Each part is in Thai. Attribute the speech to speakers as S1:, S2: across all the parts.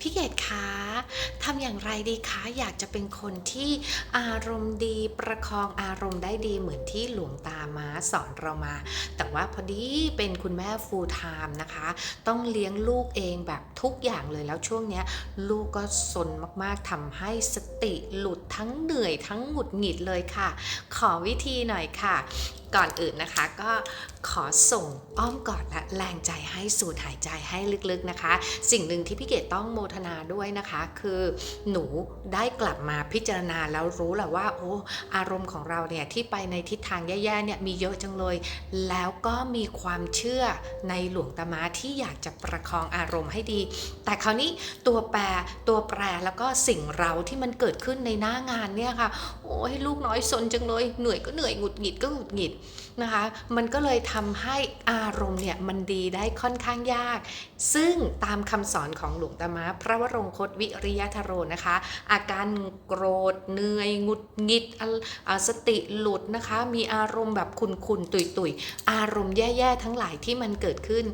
S1: พี่เกดคะทำอย่างไรดีคะ อยากจะเป็นคนที่อารมณ์ดีประคองอารมณ์ได้ดีเหมือนที่หลวงตามาสอนเรามา แต่ว่าพอดีเป็นคุณแม่ full time นะคะ ต้องเลี้ยงลูกเองแบบ ทุกอย่างเลยแล้วช่วงเนี้ยลูกก็สนมากๆทำให้สติหลุดทั้งเหนื่อยทั้งหงุดหงิดเลยค่ะ ขอวิธีหน่อยค่ะ ก่อนอื่นนะคะก็ขอส่งอ้อมกอดและแรงใจให้สูดหายใจให้ลึกๆนะคะ สิ่งหนึ่งที่พี่เกดต้องโมทนาด้วยนะคะ คือหนูได้กลับมาพิจารณาแล้วรู้แหละว่า โอ้อารมณ์ของเราเนี่ยที่ไปในทิศทางแย่ๆเนี่ยมีเยอะจังเลย แล้วก็มีความเชื่อในหลวงตามาที่อยากจะประคองอารมณ์ให้ดีแต่คราวนี้ตัวแปรตัวแปรแล้วก็สิ่งเราที่มันเกิดขึ้นในหน้างานเนี่ยค่ะ โอ้ยลูกน้อยสนจังเลย เหนื่อยก็เหนื่อยหงุดหงิดก็หงุดหงิดนะคะ มันก็เลยทำให้อารมณ์เนี่ยมันดีได้ค่อนข้างยาก ซึ่งตามคำสอนของหลวงตามาพระวรงคตวิริยธโรนะคะ อาการโกรธเหนื่อยหงุดหงิดสติหลุดนะคะ มีอารมณ์แบบคุนคุนตุยตุยๆ อารมณ์แย่ๆทั้งหลายที่มันเกิดขึ้น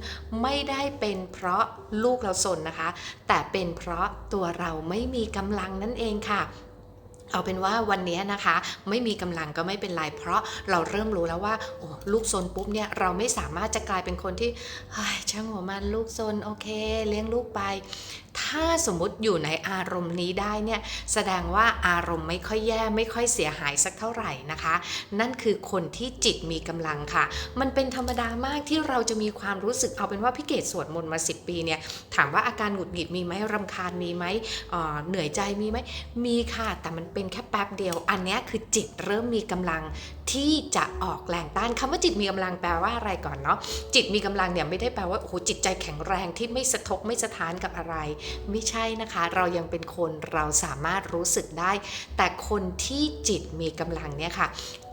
S1: ไม่ได้เป็นเพราะลูกเราซนนะคะ แต่เป็นเพราะตัวเราไม่มีกำลังนั่นเองค่ะ เอาเป็นว่าวันนี้นะคะ ไม่มีกำลังก็ไม่เป็นไรเพราะเราเริ่มรู้แล้วว่าโอ้ลูกซนปุ๊บเนี่ยเราไม่สามารถจะกลายเป็นคนที่ช่างหัวมันลูกซนโอเค เลี้ยงลูกไป ถ้าสมมุติอยู่ในอารมณ์นี้ได้เนี่ยแสดงว่าอารมณ์ไม่ค่อยแย่ไม่ค่อยเสียหายสักเท่าไหร่นะคะ นั่นคือคนที่จิตมีกำลังค่ะ มันเป็นธรรมดามากที่เราจะมีความรู้สึกเอาเป็นว่าพี่เกดสวดมนต์มา 10 ปีเนี่ยถามว่าอาการหงุดหงิดมีไหมรำคาญมีไหมเอ่อเหนื่อยใจมีไหมมีค่ะแต่มันเป็นแค่แป๊บเดียว อันนี้คือจิตเริ่มมีกำลังที่จะออกแรงต้านคำว่าจิตมีกำลังแปลว่าอะไรก่อนเนาะจิตมีกำลังเนี่ยไม่ได้แปลว่าโอ้โหจิตใจแข็งแรงที่ไม่สะทกไม่สะท้านกับอะไร ไม่ใช่นะคะ เรายังเป็นคนเราสามารถรู้สึกได้ แต่คนที่จิตมีกำลังเนี่ยค่ะ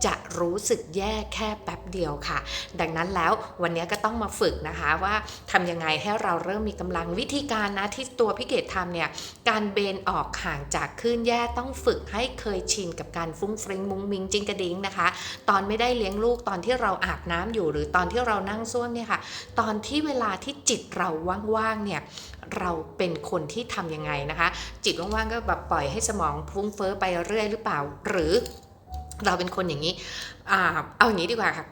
S1: จะรู้สึกแย่แค่แป๊บเดียวค่ะ ดังนั้นแล้ววันนี้ก็ต้องมาฝึกนะคะว่าทำยังไงให้เราเริ่มมีกำลังวิธีการนะที่ตัวพี่เกดทำเนี่ยการเบนออกห่างจากคลื่นแย่ต้องฝึกให้เคยชินกับการฟุ้งฟริ้งมุ้งมิงจิงกระดิ้งนะคะ ตอนไม่ได้เลี้ยงลูกตอนที่เราอาบน้ำอยู่หรือตอนที่เรานั่งซ่วมเนี่ยค่ะ ตอนที่เวลาที่จิตเราว่างๆเนี่ยเราเป็นคนที่ทำยังไงนะคะ จิตว่างๆก็แบบปล่อยให้สมองฟุ้งเฟ้อไปเรื่อยหรือเปล่า หรือ เราเป็นคนอย่างนี้อเอาอย่างนี้ดีกว่าค่ะ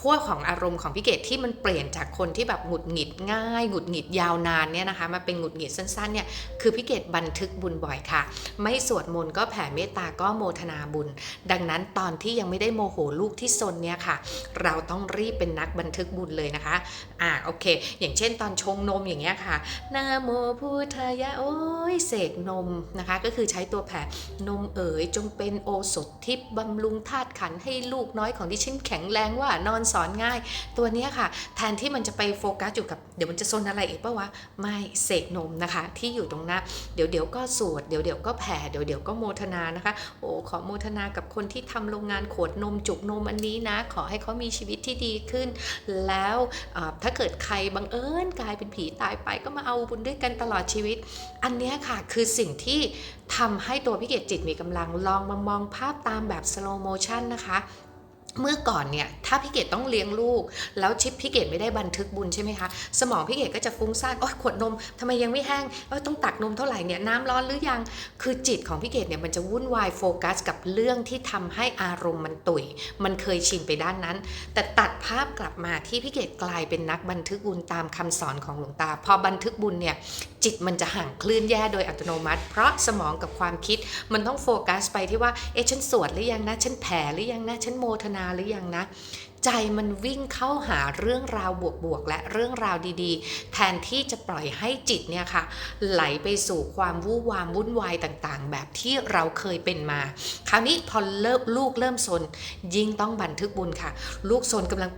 S1: ขั้วของอารมณ์ของพี่เกดที่มันเปลี่ยนจากคนที่แบบหงุดหงิดง่ายหงุดหงิดยาวนานเนี่ยนะคะมาเป็นหงุดหงิดสั้นๆเนี่ยคือพี่เกดบันทึกบุญบ่อยค่ะ ไม่สวดมนต์ก็แผ่เมตตาก็โมทนาบุญ ดังนั้นตอนที่ยังไม่ได้โมโหลูกที่ซนเนี่ยค่ะ เราต้องรีบเป็นนักบันทึกบุญเลยนะคะอ่าโอเค อย่างเช่นตอนชงนมอย่างเงี้ยค่ะนะโมพุทธายะโอ้ยเสกนมนะคะ ก็คือใช้ตัวแผ่นมเอ๋ยจงเป็นโอสถทิพย์บำรุงธาตุขันให้ลูกน้อยของที่ฉันแข็งแรงว่านอนสอนง่าย ตัวนี้ค่ะ แทนที่มันจะไปโฟกัสอยู่กับเดี๋ยวมันจะซนอะไรอีกปะวะ ไม่เสกนมนะคะ ที่อยู่ตรงหน้า เดี๋ยวเดี๋ยวก็สวดเดี๋ยวเดี๋ยวก็แผ่เดี๋ยวเดี๋ยวก็โมทนานะคะโอ้ขอโมทนากับคนที่ทำโรงงานขวดนมจุกนมอันนี้นะ ขอให้เขามีชีวิตที่ดีขึ้น แล้วถ้าเกิดใครบังเอิญกลายเป็นผีตายไปก็มาเอาบุญด้วยกันตลอดชีวิต อันนี้ค่ะคือสิ่งที่ทำให้ตัวพี่เกดจิตมีกำลังลองมามองภาพตามแบบ slow motion นะคะ เมื่อก่อนเนี่ยถ้าพี่เกดต้องเลี้ยงลูก แล้วชิปพี่เกดไม่ได้บันทึกบุญใช่ไหมคะ สมองพี่เกดก็จะฟุ้งซ่านโอ้ยขวดนมทำไมยังไม่แห้งเอยต้องตักนมเท่าไหร่เนี่ยน้ำร้อนหรือยัง คือจิตของพี่เกดเนี่ยมันจะวุ่นวายโฟกัสกับเรื่องที่ทำให้อารมณ์มันตุยมันเคยชินไปด้านนั้น แต่ตัดภาพกลับมาที่พี่เกดกลายเป็นนักบันทึกบุญตามคำสอนของหลวงตา พอบันทึกบุญเนี่ยจิตมันจะห่างคลื่นแย่โดยอัตโนมัติ เพราะสมองกับความคิดมันต้องโฟกัสไปที่ว่าเอ๊ะฉันสวดหรือยังนะฉันแผ่หรือยังนะฉันโมทนาหรือยังนะ ใจมันวิ่งเข้าหาเรื่องราวบวกๆและเรื่องราวดีๆ แทนที่จะปล่อยให้จิตเนี่ยค่ะ ไหลไปสู่ความวู่วามวุ่นวายต่างๆ แบบที่เราเคยเป็นมา คราวนี้พอเริ่มลูกเริ่มซนยิ่งต้องบันทึกบุญค่ะ ลูกซนกำลัง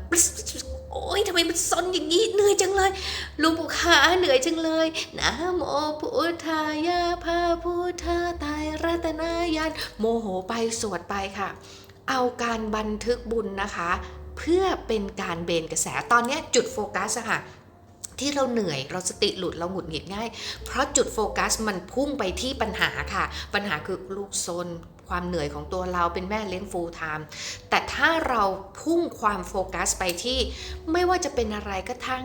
S1: โอ๊ยทำไมมันซนอย่างนี้ เหนื่อยจังเลยลุงปู่ขาเหนื่อยจังเลยนะโมพุทธายะพระพุทธไตรรัตนายานโมโหไปสวดไปค่ะ เอาการบันทึกบุญนะคะ เพื่อเป็นการเบนกระแสตอนนี้จุดโฟกัสค่ะที่เราเหนื่อยเราสติหลุดเราหงุดหงิดง่าย เพราะจุดโฟกัสมันพุ่งไปที่ปัญหาค่ะ ปัญหาคือลูกซนความเหนื่อยของตัวเราเป็นแม่เลี้ยงฟูลไทม์แต่ถ้าเราพุ่งความโฟกัสไปที่ ไม่ว่าจะเป็นอะไรก็ทั้ง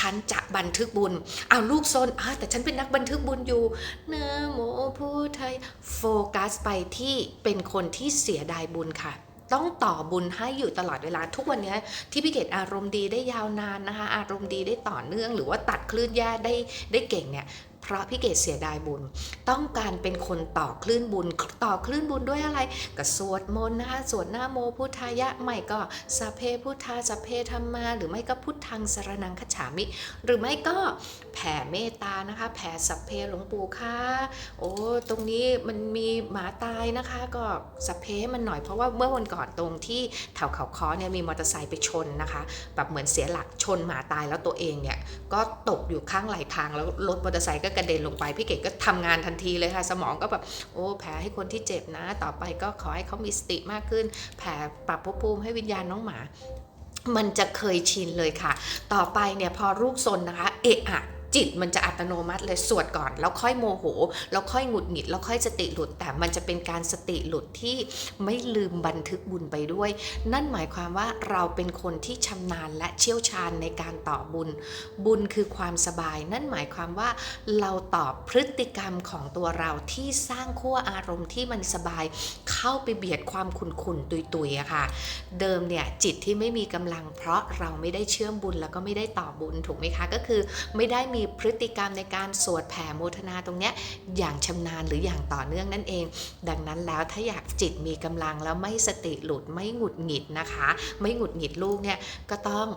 S1: ฉันจะบันทึกบุญเอาลูกซนอ่าแต่ฉันเป็นนักบันทึกบุญอยู่นะโมพุทไทยโฟกัสไปที่เป็นคนที่เสียดายบุญค่ะ ต้องต่อบุญให้อยู่ตลอดเวลาทุกวันเนี้ยที่พี่เกดอารมณ์ดีได้ยาวนานนะคะ อารมณ์ดีได้ต่อเนื่อง หรือว่าตัดคลื่นแย่ได้ได้เก่งเนี่ย เพราะพี่เกดเสียดายบุญ ต้องการเป็นคนต่อคลื่นบุญ ต่อคลื่นบุญด้วยอะไรก็สวดมนต์นะคะสวดหน้าโมพุทธายะไม่ก็สัพเพพุทธาสัพเพธรรมาหรือไม่ก็พุทธังสรนังคฉามิ หรือไม่ก็แผ่เมตตานะคะ แผ่สัพเพหลวงปู่ค่ะโอ้ตรงนี้มันมีหมาตายนะคะ ก็สัพเพให้มันหน่อยเพราะว่าเมื่อวันก่อนตรงที่แถวเขาค้อเนี่ยมีมอเตอร์ไซค์ไปชนนะคะแบบเหมือนเสียหลักชนหมาตายแล้วตัวเองเนี่ยก็ตกอยู่ข้างไหลทางแล้วรถมอเตอร์ไซค์ก็กระเด็นลงไป พี่เก๋ก็ทำงานทันทีเลยค่ะ สมองก็แบบโอ้แผลให้คนที่เจ็บนะ ต่อไปก็ขอให้เขามีสติมากขึ้น แผลปรับภพภูมิให้วิญญาณน้องหมา มันจะเคยชินเลยค่ะ ต่อไปเนี่ยพอลูกซนนะคะ เอะอะ จิตมันจะอัตโนมัติเลยสวดก่อน แล้วค่อยโมโห แล้วค่อยหงุดหงิด แล้วค่อยสติหลุด แต่มันจะเป็นการสติหลุดที่ไม่ลืมบันทึกบุญไปด้วย นั่นหมายความว่าเราเป็นคนที่ชำนาญและเชี่ยวชาญในการต่อบุญ บุญคือความสบาย นั่นหมายความว่าเราตอบพฤติกรรมของตัวเราที่สร้างขั้วอารมณ์ที่มันสบายเข้าไปเบียดความขุนขุนตุยตุยๆอะค่ะ เดิมเนี่ยจิตที่ไม่มีกำลังเพราะเราไม่ได้เชื่อมบุญแล้วก็ไม่ได้ต่อบุญถูกไหมคะ ก็คือไม่ได้มีพฤติกรรมในการสวดแผ่โมทนาตรงนี้อย่างชำนาญหรืออย่างต่อเนื่องนั่นเอง ดังนั้นแล้วถ้าอยากจิตมีกำลังแล้วไม่สติหลุดไม่หงุดหงิดนะคะ ไม่หงุดหงิดลูกเนี่ยก็ต้อง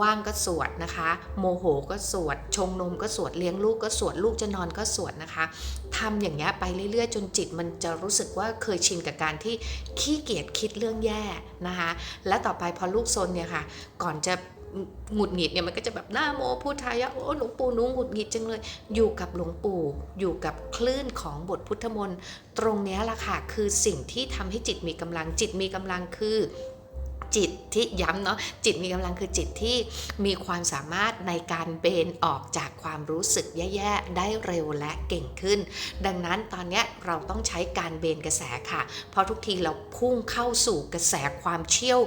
S1: ว่างก็สวดนะคะ โมโหก็สวด ชงนมก็สวดเลี้ยงลูกก็สวดลูกจะนอนก็สวดนะคะทำอย่างเงี้ยไปเรื่อยๆ จนจิตมันจะรู้สึกว่าเคยชินกับการที่ขี้เกียจคิดเรื่องแย่นะคะ และต่อไปพอลูกซนเนี่ยค่ะ ก่อนจะ หงุดหงิดเนี่ยมันก็จะแบบหน้าโมพูดทายะโอ้หลวงปู่หนูหงุดหงิดจังเลย อยู่กับหลวงปู่ อยู่กับคลื่นของบทพุทธมนต์ตรงนี้ล่ะค่ะคือสิ่งที่ทำให้จิตมีกำลังจิตมีกำลังคือจิตที่ย้ำเนาะจิตมีกำลังคือจิตที่มีความสามารถในการเบนออกจากความรู้สึกแย่ๆ ได้เร็วและเก่งขึ้น ดังนั้นตอนนี้เราต้องใช้การเบนกระแสค่ะ เพราะทุกทีเราพุ่งเข้าสู่กระแสความเชี่ยว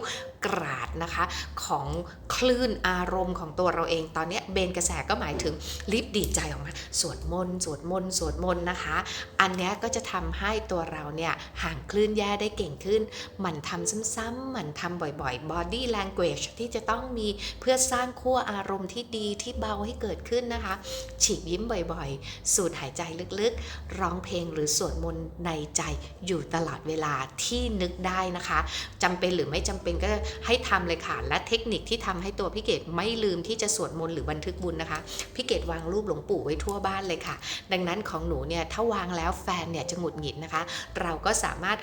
S1: กราดนะคะของคลื่นอารมณ์ของตัวเราเอง ตอนนี้เบนกระแสก็หมายถึงรีบดีดใจออกมา สวดมนต์สวดมนต์สวดมนต์นะคะ อันนี้ก็จะทำให้ตัวเราเนี่ยห่างคลื่นแย่ได้เก่งขึ้น หมั่นทำซ้ำๆหมั่นทำบ่อยๆ body language ที่จะต้องมีเพื่อสร้างขั้วอารมณ์ที่ดีที่เบาให้เกิดขึ้นนะคะ ฉีกยิ้มบ่อยๆ สูดหายใจลึกๆ ร้องเพลงหรือสวดมนต์ในใจอยู่ตลอดเวลาที่นึกได้นะคะจำเป็นหรือไม่จำเป็นก็ให้ทำเลยค่ะ และเทคนิคที่ทำให้ตัวพี่เกดไม่ลืมที่จะสวดมนต์หรือบันทึกบุญนะคะ พี่เกดวางรูปหลวงปู่ไว้ทั่วบ้านเลยค่ะ ดังนั้นของหนูเนี่ยถ้าวางแล้วแฟนเนี่ยจะหงุดหงิดนะคะ เราก็สามารถ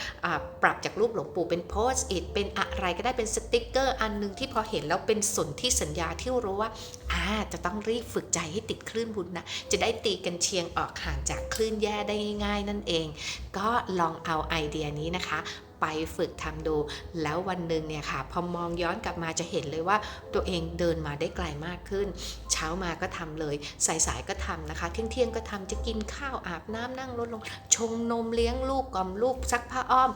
S1: ปรับจากรูปหลวงปู่เป็นโพสต์อิทเป็นอะไรก็ได้เป็นสติกเกอร์อันหนึงที่พอเห็นแล้วเป็นสนที่สัญญาที่รู้ว่าอ่าจะต้องรีบฝึกใจให้ติดคลื่นบุญนะ จะได้ตีกันเชียงออกห่างจากคลื่นแย่ได้ง่าย ๆ นั่นเอง ก็ลองเอาไอเดียนี้นะคะ ไปฝึกทำดู แล้ววันหนึ่งเนี่ยค่ะพอมองย้อนกลับมาจะเห็นเลยว่าตัวเองเดินมาได้ไกลมากขึ้น ช้ามาก็ทำเลย สายๆก็ทำนะคะ เที่ยงเที่ยงๆก็ทำจะกินข้าวอาบน้ำนั่งรถลง ชงนมเลี้ยงลูกกล่อมลูกซักผ้าอ้อม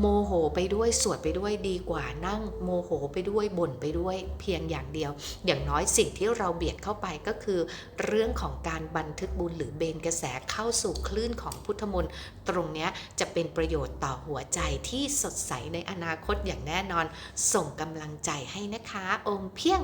S1: โมโหไปด้วยสวดไปด้วยดีกว่านั่งโมโหไปด้วยบ่นไปด้วยเพียงอย่างเดียว อย่างน้อยสิ่งที่เราเบียดเข้าไปก็คือ เรื่องของการบันทึกบุญหรือเบนกระแสเข้าสู่คลื่นของพุทธมนต์ตรงนี้จะเป็นประโยชน์ต่อหัวใจที่สดใสในอนาคตอย่างแน่นอน ส่งกำลังใจให้นะคะอมเพียง